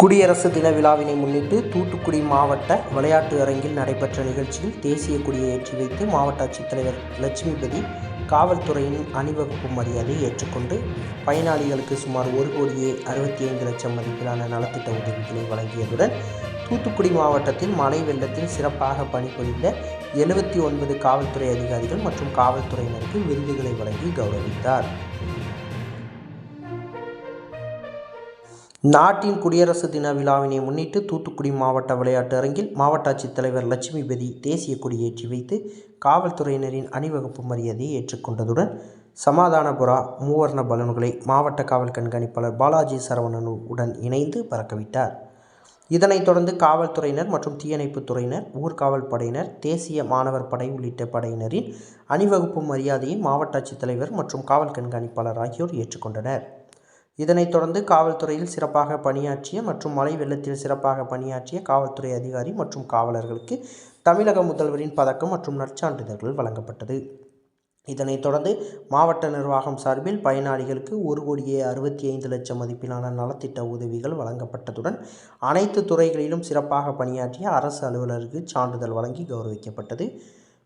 குடியரசு தின விழாவினை முன்னிட்டு தூத்துக்குடி மாவட்ட விளையாட்டு அரங்கில் நடைபெற்ற நிகழ்ச்சியில் தேசிய கொடியை ஏற்றி வைத்து மாவட்ட ஆட்சித்தலைவர் லட்சுமிபதி காவல்துறையின் அணிவகுப்பு மரியாதை ஏற்றுக்கொண்டு பயனாளிகளுக்கு சுமார் ஒரு கோடியே அறுபத்தி ஐந்து லட்சம் மதிப்பிலான நலத்திட்ட உதவிகளை வழங்கியதுடன் தூத்துக்குடி மாவட்டத்தில் மழை வெள்ளத்தில் சிறப்பாக பணிபுரிந்த எழுபத்தி ஒன்பது காவல்துறை அதிகாரிகள் மற்றும் காவல்துறையினருக்கு விருதுகளை வழங்கி கௌரவித்தார். நாட்டின் குடியரசு தின விழாவினை முன்னிட்டு தூத்துக்குடி மாவட்ட விளையாட்டு அரங்கில் மாவட்ட ஆட்சித்தலைவர் லட்சுமிபதி தேசிய கொடியேற்றி வைத்து காவல்துறையினரின் அணிவகுப்பு மரியாதையை ஏற்றுக்கொண்டதுடன் சமாதானபுரா மூவர்ண பலன்களை மாவட்ட காவல் கண்காணிப்பாளர் பாலாஜி சரவணன் உடன் இணைந்து பறக்கவிட்டார். இதனைத் தொடர்ந்து காவல்துறையினர் மற்றும் தீயணைப்புத் துறையினர் ஊர்காவல் படையினர் தேசிய மாணவர் படை உள்ளிட்ட படையினரின் அணிவகுப்பு மரியாதையை மாவட்ட ஆட்சித்தலைவர் மற்றும் காவல் கண்காணிப்பாளர் ஆகியோர் ஏற்றுக்கொண்டனர் இதனைத் தொடர்ந்து காவல்துறையில் சிறப்பாக பணியாற்றிய மற்றும் மழை வெள்ளத்தில் சிறப்பாக பணியாற்றிய காவல்துறை அதிகாரி மற்றும் காவலர்களுக்கு தமிழக முதல்வரின் பதக்கம் மற்றும் நற்சான்றிதழ்கள் வழங்கப்பட்டது. இதனைத் தொடர்ந்து மாவட்ட நிர்வாகம் சார்பில் பயனாளிகளுக்கு ஒரு கோடியே அறுபத்தி ஐந்து லட்சம் மதிப்பிலான நலத்திட்ட உதவிகள் வழங்கப்பட்டதுடன் அனைத்து துறைகளிலும் சிறப்பாக பணியாற்றிய அரசு அலுவலருக்கு சான்றிதழ் வழங்கி கௌரவிக்கப்பட்டது.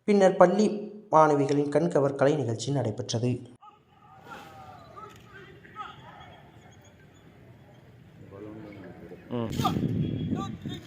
பின்னர் பள்ளி மாணவிகளின் கண்கவர் கலை நிகழ்ச்சி நடைபெற்றது. காவல்துறை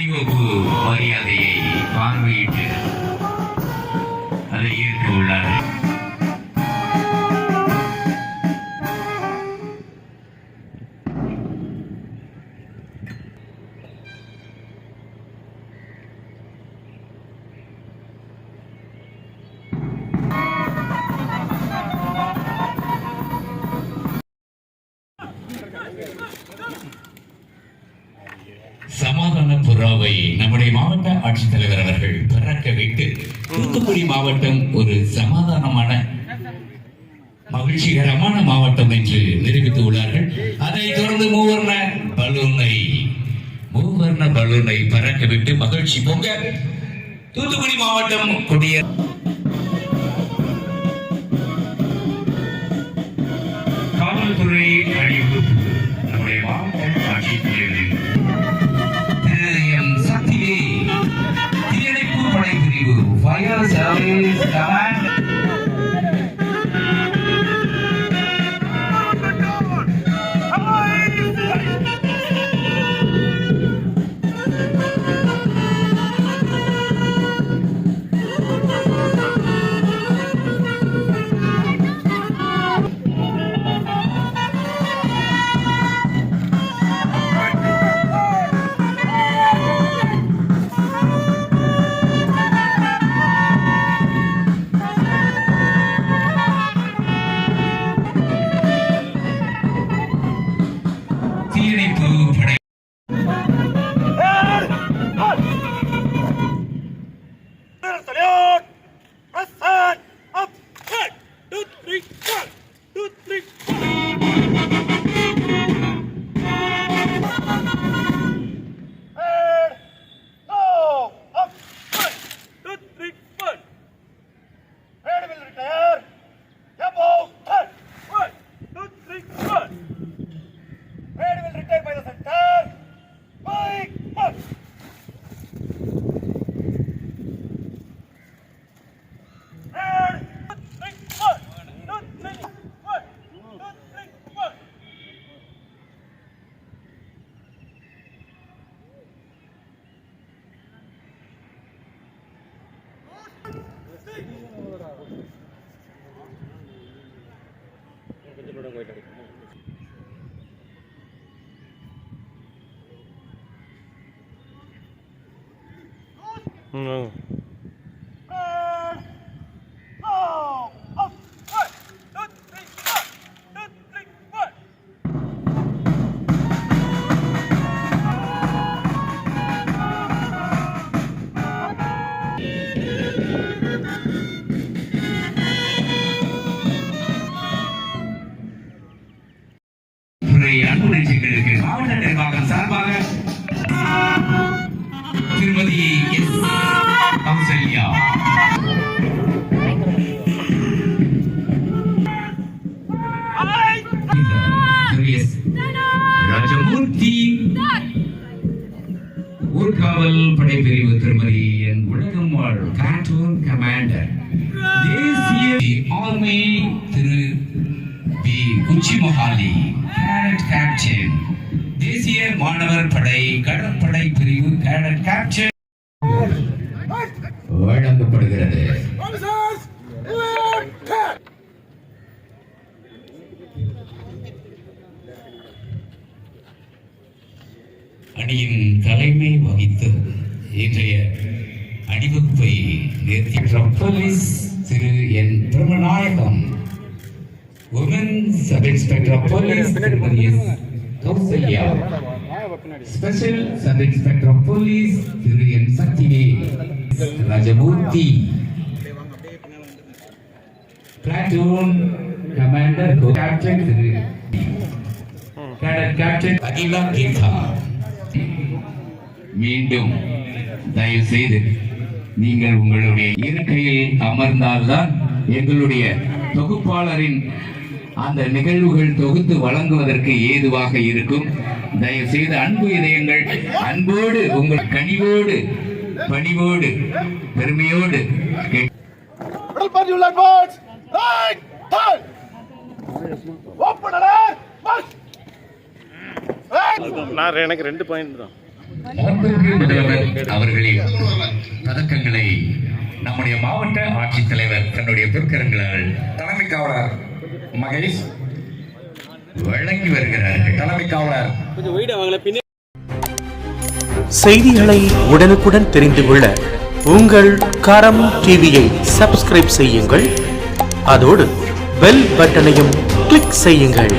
அணிவகுப்பு மரியாதையை பார்வையிட்டு மாவட்ட ஆட்சித்தலைவர் அவர்கள் பறக்க வைத்து தூத்துக்குடி மாவட்டம் ஒரு சமாதானமான மகிழ்ச்சிகரமான மாவட்டம் என்று நிரூபித்து உள்ளார்கள் அதைத் தொடர்ந்து மூவர்ண பலூனை மூவர்ண பலூனை பறக்க விட்டு மகிழ்ச்சி பொங்க தூத்துக்குடி மாவட்டம் கொடிய காவல்துறை அணிவகுப்பு. படை பிரிவு ஃபயர் சர்வீஸ் கமாண்ட் ಹ್ಞೂ படை படைப்பிரிவு திருமதி என் உலகம் வாழ் கார்ட்டூன் கமாண்டர் தேசிய ஆர்மி திரு பி. குச்சி மொஹாலி கேடட் கேப்டன். தேசிய மாணவர் படை கடற்படை பிரிவு கேடட் கேப்டன். வழங்கப்படுகிறது. அணியின் தலைமை வகித்து இன்றைய அணிவகுப்பை நிறுத்திய போலீஸ் திரு N Bramanayagam woman sub inspector police திருமதி S Kausalya. Special sub inspector police திரு N Sakthivel. Rajamoorthy. Platoon commander captain திரு. கேப்டன் அகிலா கீதா மீண்டும் தயவு செய்து நீங்கள் உங்களுடைய இருக்கையில் அமர்ந்தால்தான் எங்களுடைய தொகுப்பாளரின் அந்த நிகழ்வுகள் தொகுத்து வழங்குவதற்கு ஏதுவாக இருக்கும் தயவு செய்து அன்பு இதயங்கள் அன்போடு உங்கள் கனிவோடு பணிவோடு பெருமையோடு Open. நான் எனக்கு ரெண்டு பாயிண்ட் தான். அவர்களின் பதக்கங்களை நம்முடைய மாவட்ட ஆட்சித்தலைவர் தன்னுடைய பொற்கரங்களால் தலைமை காவலர் மகேஷ் வழங்கி வருகிறார்கள். தலைமை காவலர். செய்திகளை உடனுக்குடன் தெரிந்து கொள்ள உங்கள் கரம் டிவியை சப்ஸ்கிரைப் செய்யுங்கள். அதோடு பெல் பட்டனையும் கிளிக் செய்யுங்கள்.